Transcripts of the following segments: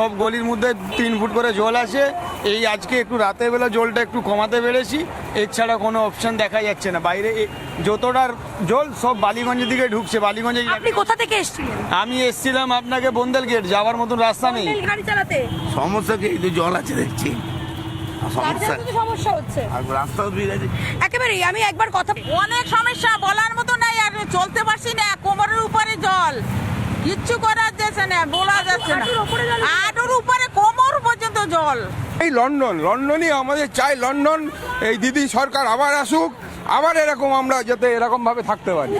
সব গলির মধ্যে তিন ফুট করে জল আছে এই আজকে একটু রাতের বেলা জলটা একটু কমাতে পেরেছি। এছাড়া কোনো অপশন দেখা যাচ্ছে না। বাইরে যতটার জল সব বালিগঞ্জের দিকে ঢুকছে। বালিগঞ্জে আপনি কোথা থেকে এসেছিলেন? আমি এসছিলাম আপনাকে বন্দেল গেট। যাওয়ার মতন রাস্তা নেই। গাড়ি চালাতে? সমস্যা কি? এই তো জল আছে দেখছি। সমস্যা হচ্ছে। আর রাস্তাও ভিড় আছে। একেবারেই আমি একবার কথা অনেক সমস্যা বলার মতো নাই আর চলতে পারছি না। কোমরের উপরে জল। কিচ্ছু করার যাচ্ছে না বলা যাচ্ছে না। উপরে উপরে কোমর পর্যন্ত জল। এই লন্ডন লন্ডনই আমাদের চাই লন্ডন এই দিদি সরকার আবার আসুক আবার এরকম আমরা যাতে এরকম ভাবে থাকতে পারি।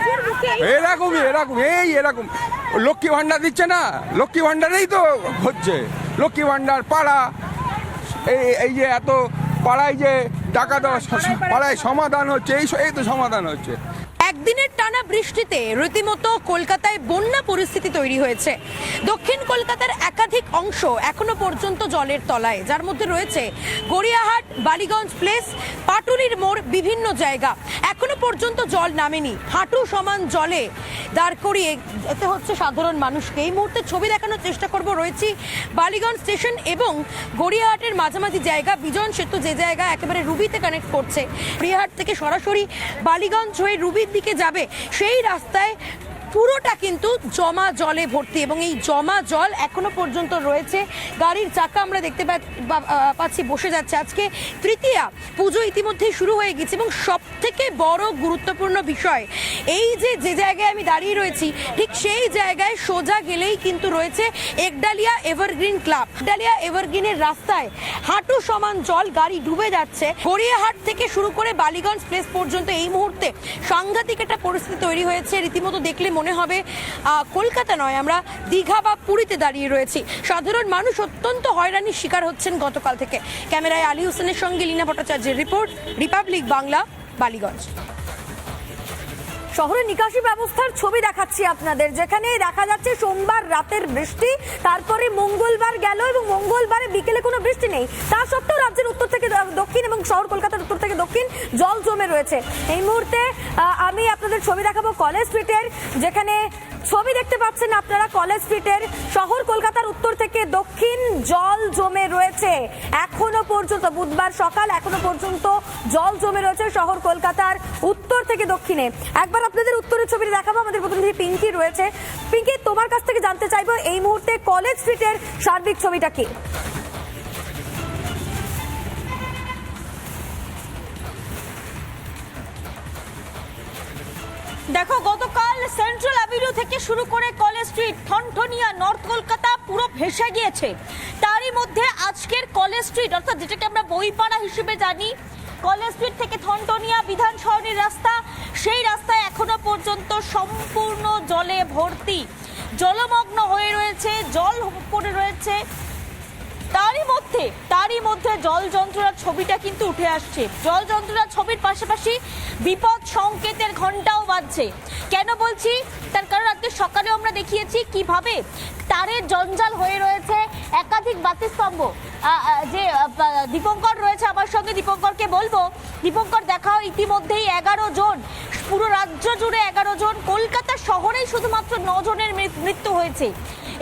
এরকমই এরকম এই এরকম। লক্ষ্মী ভান্ডার দিচ্ছে না লক্ষ্মী ভান্ডারেই তো হচ্ছে। লক্ষ্মী ভান্ডার পাড়া এই এই যে এত পাড়ায় যে টাকা দেওয়া পাড়ায় সমাধান হচ্ছে এই এই তো সমাধান হচ্ছে। একদিনের টানা বৃষ্টিতে রীতিমতো কলকাতায় বন্যা পরিস্থিতি তৈরি হয়েছে। দক্ষিণ কলকাতার একাধিক অংশ এখনও পর্যন্ত জলের তলায়, যার মধ্যে রয়েছে গড়িয়াহাট, বালিগঞ্জ প্লেস, পাটুলির মোড়, বিভিন্ন জায়গা। এখনও পর্যন্ত জল নামেনি। হাঁটু সমান জলে দাঁড় করিয়ে এতে হচ্ছে সাধারণ মানুষকে। এই মুহূর্তে ছবি দেখানোর চেষ্টা করব। রয়েছি বালিগঞ্জ স্টেশন এবং গড়িয়াহাটের মাঝামাঝি জায়গা, বিজন সেতু যে জায়গা একেবারে রুবিতে কানেক্ট করছে। গড়িয়াহাট থেকে সরাসরি বালিগঞ্জ হয়ে রুবির দিকে যাবে। সেই রাস্তায় পুরোটা কিন্তু জমা জলে ভর্তি এবং এই জমা জল এখনও পর্যন্ত রয়েছে। গাড়ির চাকা আমরা দেখতে পাচ্ছি, বসে যাচ্ছে। আজকে তৃতীয়া পুজো ইতিমধ্যেই শুরু হয়ে গেছে এবং সব থেকে বড় গুরুত্বপূর্ণ বিষয়, এই যে যে জায়গায় আমি দাঁড়িয়ে রয়েছি, ঠিক সেই জায়গায় সোজা গেলেই কিন্তু রয়েছে একডালিয়া এভারগ্রিন ক্লাব। একডালিয়া এভারগ্রিনের রাস্তায় হাঁটু সমান জল গাড়ি ডুবে যাচ্ছে। গড়িয়াহাট থেকে শুরু করে বালিগঞ্জ প্লেস পর্যন্ত এই মুহূর্তে সাংঘাতিক একটা পরিস্থিতি তৈরি হয়েছে। রীতিমতো দেখলে মনে হবে কলকাতা নয়, আমরা দীঘা বা পুরীতে দাঁড়িয়ে রয়েছি। সাধারণ মানুষ অত্যন্ত হয়রানির শিকার হচ্ছেন গতকাল থেকে। ক্যামেরায় আলী হোসেনের সঙ্গে লীনা ভট্টাচার্যের রিপোর্ট, রিপাবলিক বাংলা, বালিগঞ্জ। শহরের নিকাশি ব্যবস্থার ছবি দেখাচ্ছি আপনাদের। যেখানে দেখা যাচ্ছে সোমবার রাতের বৃষ্টি, তারপরে মঙ্গলবার গেল এবং মঙ্গলবারে বিকেলে কোনো বৃষ্টি নেই। তা সত্ত্বেও রাজ্যের উত্তর থেকে দক্ষিণ এবং শহর কলকাতার উত্তর থেকে দক্ষিণ জল জমে রয়েছে। এই মুহূর্তে আমি আপনাদের ছবি দেখাবো কলেজ স্ট্রিটের, যেখানে ছবি দেখতে পাচ্ছেন আপনারা, কলেজ স্ট্রিটের শহর কলকাতার উত্তর থেকে দক্ষিণ জল জমে রয়েছে। এখনও পর্যন্ত, বুধবার সকাল এখনও পর্যন্ত জল জমে রয়েছে শহর কলকাতার উত্তর থেকে দক্ষিণে। একবার আপনাদের উত্তরের ছবি দেখাবো, আমাদের প্রতিনিধি পিঙ্কি রয়েছে। পিঙ্কি, তোমার কাছ থেকে জানতে চাইব, এই মুহূর্তে কলেজ স্ট্রিটের সার্বিক ছবিটা কি? দেখো, গতকাল সেন্ট্রাল অ্যাভিনিউ থেকে শুরু করে College Street, Thanthania, north Kolkata পুরো ভেসে গিয়েছে। তারই মধ্যে আজকের কলেজ স্ট্রিট, অর্থাৎ যেটাকে আমরা বইপাড়া হিসেবে জানি, কলেজ স্ট্রিট থেকে থনটনিয়া বিধান সরণির রাস্তা, সেই রাস্তায় এখনও পর্যন্ত সম্পূর্ণ জলে ভর্তি। জলমগ্ন হয়ে রয়েছে, জল পড়ে রয়েছে। তারই মধ্যে তারই মধ্যে জল যন্ত্রণার ছবিটা কিন্তু উঠে আসছে। জল যন্ত্রণার ছবির পাশাপাশি বিপদ সংকেতের ঘন্টাও বাজছে। কেন বলছি? তার কারণ আজকে সকালে আমরা দেখিয়েছি কীভাবে তারের জঞ্জাল হয়ে রয়েছে একাধিক বাতিস্তম্ভ। যে দীপঙ্কর রয়েছে আমার সঙ্গে, দীপঙ্করকে বলব, দীপঙ্কর দেখাও ইতিমধ্যেই এগারো জন। পুরো রাজ্য জুড়ে এগারো জন। কলকাতা শহরেই শুধুমাত্র ন জনের মৃত্যু হয়েছে।